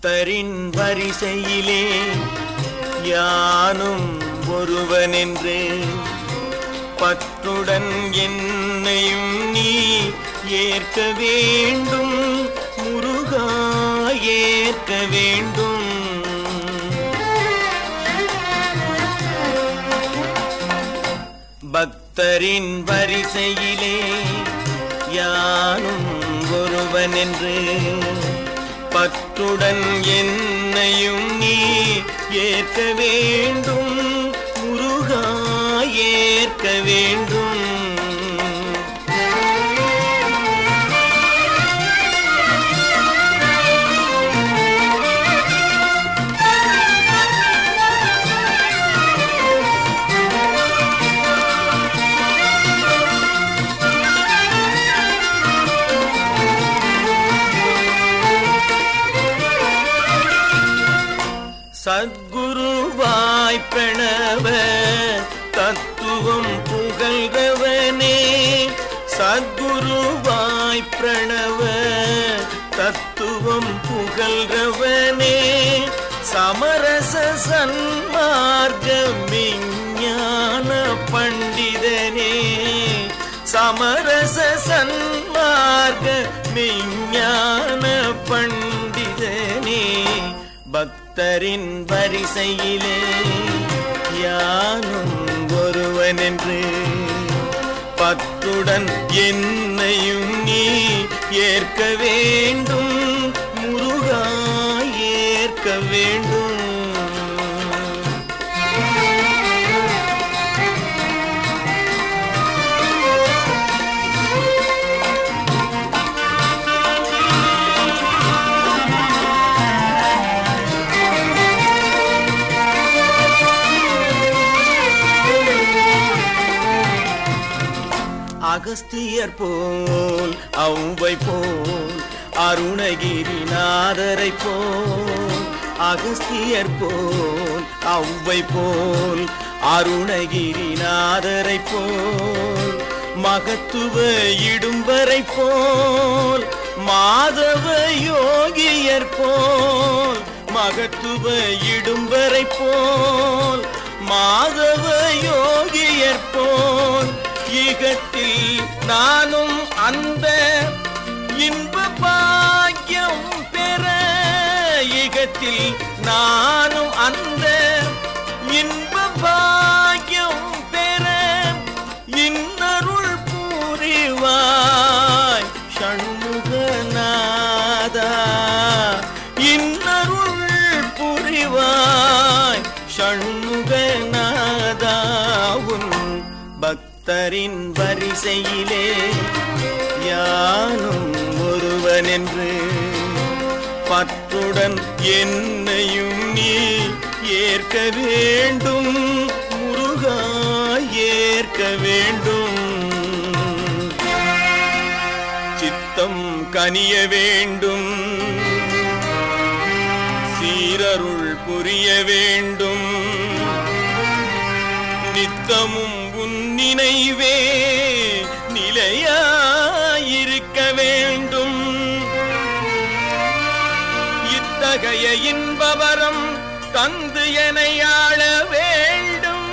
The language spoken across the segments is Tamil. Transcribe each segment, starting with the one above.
பக்தரின் வரிசையிலே யானும் ஒருவனென்று பற்றுடன் என்னையும் நீ ஏற்க வேண்டும் முருகா ஏற்க வேண்டும். பக்தரின் வரிசையிலே யானும் ஒருவன் என்று பற்றுடன் என்னையும் நீ ஏற்க வேண்டும் முருகா ஏற்க வேண்டும். சத்குருவாய் பிரணவ தத்துவம் புகழ்கவனே சத்குருவாய் பிரணவ தத்துவம் புகழ்கவனே சமரச சன்மார்க்க விஞ்ஞான பண்டிதனே. சமரச சன்மார்க்க விஞ்ஞான பண்டிதனே. பக்த பக்தரின் வரிசையிலே யானும் ஒருவன் என்று பத்துடன் என்னையும் நீ ஏற்க வேண்டும் முருகா ஏற்க வேண்டும். அகஸ்தியர் போல் ஔவை போல் அருணகிரிநாதரை போல் அகஸ்தியர் போல் ஔவை போல் அருணகிரிநாதரை போல் மகத்துவ இடும்பரை போல் மாதவ யோகியர் போல் மகத்துவ இடும்பரை போல் மாதவ யோகியர் போல் ஈகத்தில் அந்த இன்ப பாக்கியம் பெற இன்னருள் பூரிவாய். ஷண்முகநாதா இன்னருள் புரிவாய். ஷண்முகநாதா உன் பக்தரின் வரிசையிலே யானும் ஒருவன் என்று பற்றுடன் என்னையும் நீ ஏற்க வேண்டும். முருகா ஏற்க வேண்டும். சித்தம் கனிய வேண்டும். சீரருள் புரிய வேண்டும். நித்தமும் உன் நினைவே நிலையா இத்தகைய இன்பவரம் தந்து எனையாள வேண்டும்.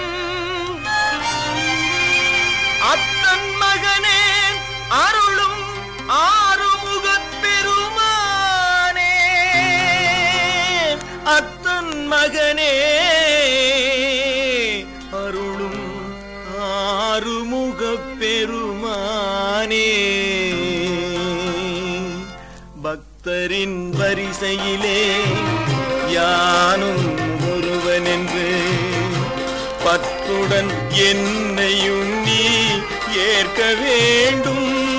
அத்தன் மகனே அருளும் ஆறுமுகப் பெருமானே அத்தன் மகனே பக்தரின் வரிசையிலே யானும் ஒருவன் என்று பத்துடன் என்னையும் நீ ஏற்க வேண்டும்.